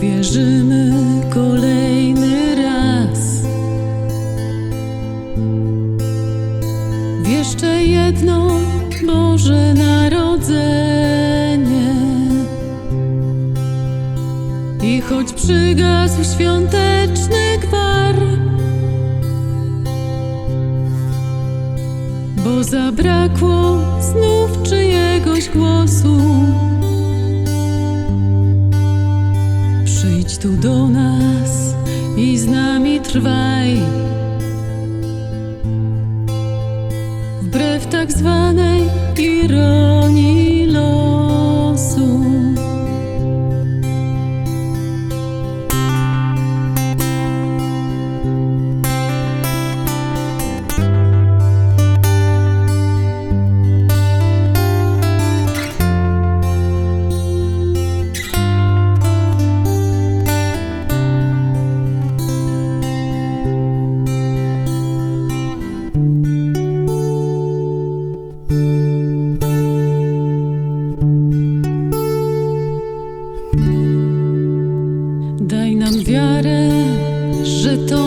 Uwierzymy kolejny raz w jeszcze jedno Boże Narodzenie. I choć przygasł świąteczny gwar, bo zabrakło znów czyjegoś głosu. Tu do nas i z nami trwaj. Wbrew tak zwanej ironii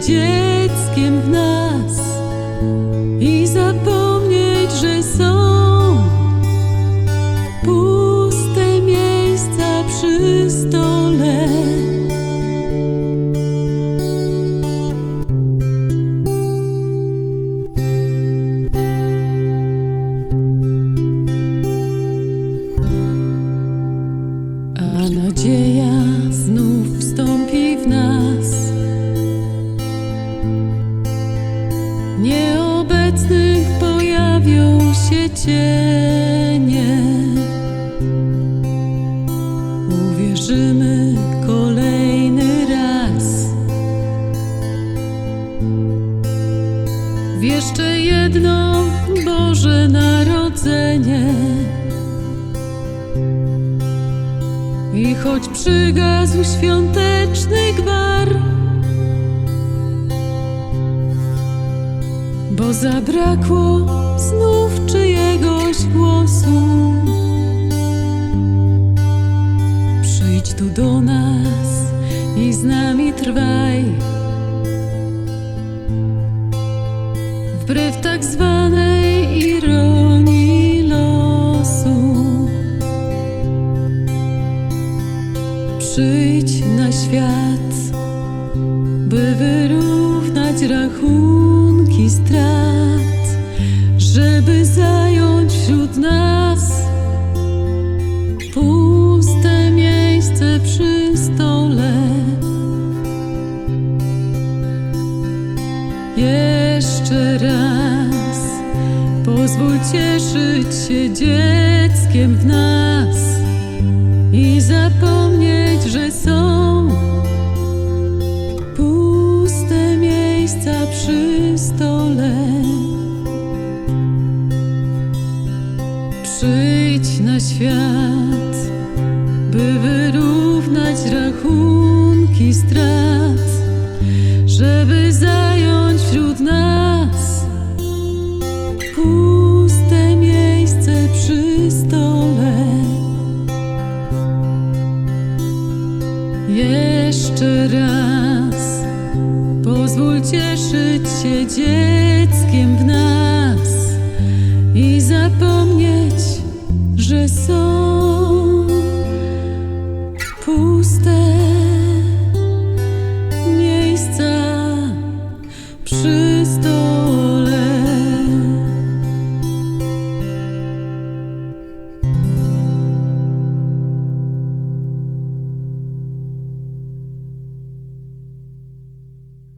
dzieckiem w nas i zapomnieć, że są puste miejsca przy pojawią się cienie. Uwierzymy kolejny raz w jeszcze jedno Boże Narodzenie. I choć przygasł świąteczny gwar, bo zabrakło znów czyjegoś głosu. Przyjdź tu do nas i z nami trwaj. Wbrew tak zwanej ironii losu. Przyjdź na świat, by wyrównać rachunki strat, żeby zająć wśród nas puste miejsce przy stole. Jeszcze raz pozwól cieszyć się dzieckiem w nas i zapomnieć, świat, by wyrównać rachunki strat, żeby zająć wśród nas puste miejsce przy stole. Jeszcze raz pozwól cieszyć się dzieckiem w nas i zapomnieć że są